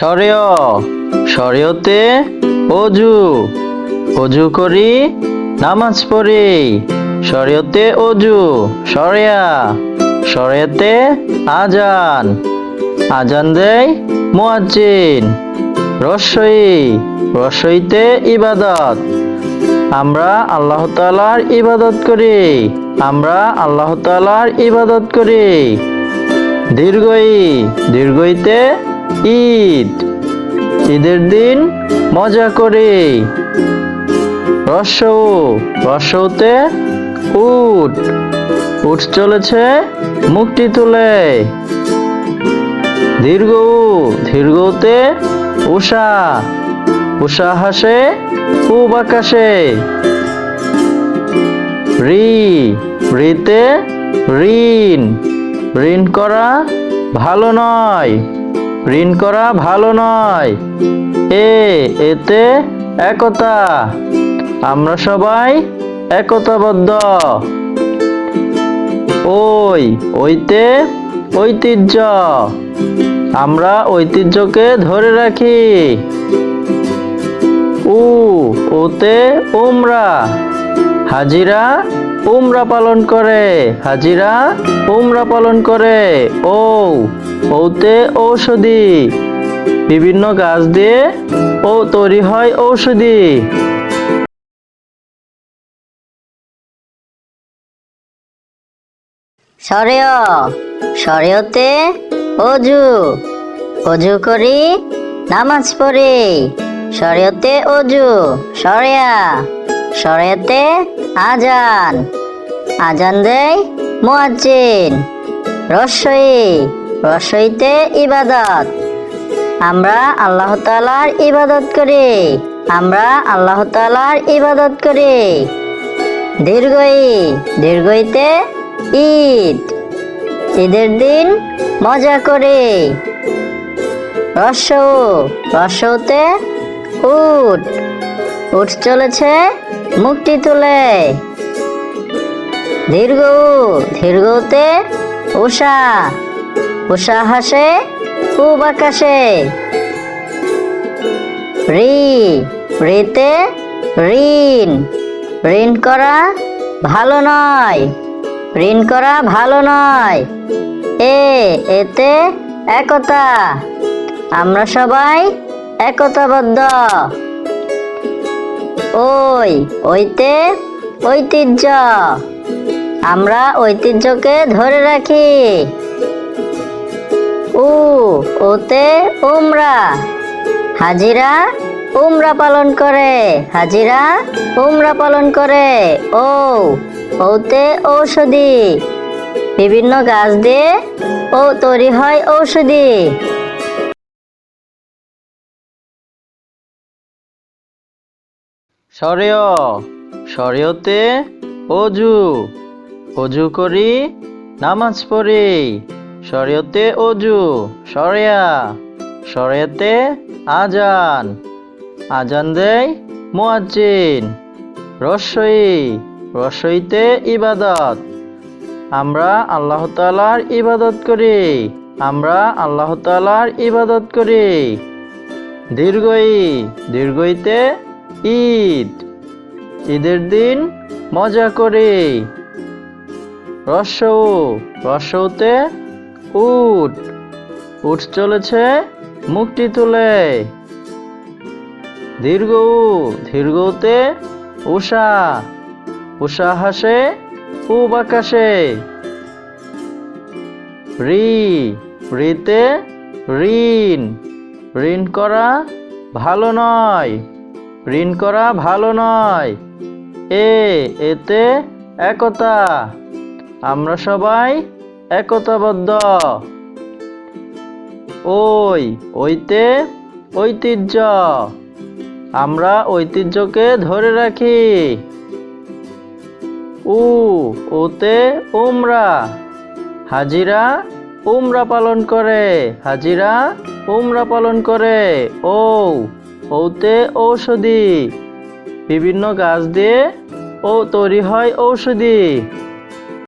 সরেয় সরেয়তে অজু। অজু করি, নামাজ পড়ি। শরীয়তে অজু, সরেয়া। সরেয়াতে আজান। আজান দেয় মুয়াজ্জিন। রসই, রসইতে ইবাদত। আমরা আল্লাহ তালার ইবাদত করি। আমরা আল্লাহ তালার ইবাদত করি। দীর্ঘই, দীর্ঘইতে ঈদ। ঈদের দিন মজা করে। রসৌ রসৌতে উট। উট চলেছে মুক্তি তুলে। দীর্ঘ দীর্ঘতে উষা। উষা হাসে পূব আকাশে। রি, রিতে ঋণ। ঋণ করা ভালো নয়। ঋণ করা ভালো নয়। এ, এতে একতা। আমরা সবাই একতাবদ্ধ। ওই, ওইতে ঐতিহ্য। আমরা ঐতিহ্যকে ধরে রাখি। উ, ওতে উমরা। হাজিরা উমরা পালন করে। হাজিরা, উমরা পালন করে। ও, ওতে ঔষধি। বিভিন্ন গাছ দিয়ে ও তৈরি হয় ঔষধি। সরেয় অজু। অজু করি, নামাজ পড়ি। সরেয়তে অজু, সরেয়া। সরেয়াতে আজান। আজান দেয় মোয়াজ্জিন। রসই, রসইতে ইবাদত। আমরা আল্লাহ তালার ইবাদত করি। আমরা আল্লাহ তালার ইবাদত করি। দীর্ঘই, দীর্ঘইতে ঈদ। ঈদের দিন মজা করে। রসৌ রসৌতে উট। উট চলেছে, মুক্তি তুলে। দীর্ঘ দীর্ঘতে উষা। উষা হাসে পূব আকাশে। রি, রিতে ঋণ। ঋণ করা ভালো নয়, ঋণ করা ভালো নয়। এ, এতে একতা। আমরা সবাই একতাবদ্ধ। ওই ওইতে ঐতিহ্য। আমরা ঐতিহ্যকে ধরে রাখি। উ, ওতে উমরা। হাজিরা উমরা পালন করে, হাজিরা উমরা পালন করে। ও, ওতে ঔষধি। বিভিন্ন গাছ দিয়ে ও তৈরি হয় ঔষধি। সরেয় সরেয়তে অজু অজু করি, নামাজ পড়ি শরীয়তে অজু, সরেয়া সরেয়াতে আজান আজান দেয় মুয়াজ্জিন, রসই, রসইতে ইবাদত। আমরা আল্লাহ তালার ইবাদত করি, আমরা আল্লাহ তালার ইবাদত করি। দীর্ঘই, দীর্ঘইতে ঈদ। ঈদের দিন মজা করি। রসৌ রসৌতে উট। উট চলেছে মুক্তি তুলে। দীর্ঘ দীর্ঘতে উষা। উষা হাসে পূব আকাশে। রি, রিতে ঋণ। ঋণ করা ভালো নয়। ঋণ করা ভালো নয়। এ, এতে একতা। আমরা সবাই একতাবদ্ধ। ওই, ওইতে ঐতিহ্য। আমরা ঐতিহ্যকে ধরে রাখি। উ, ওতে উমরা। হাজিরা উমরা পালন করে, হাজিরা উমরা পালন করে। ও ওতে ঔষধি। বিভিন্ন গাছ দিয়ে ও তৈরি হয় ঔষধি।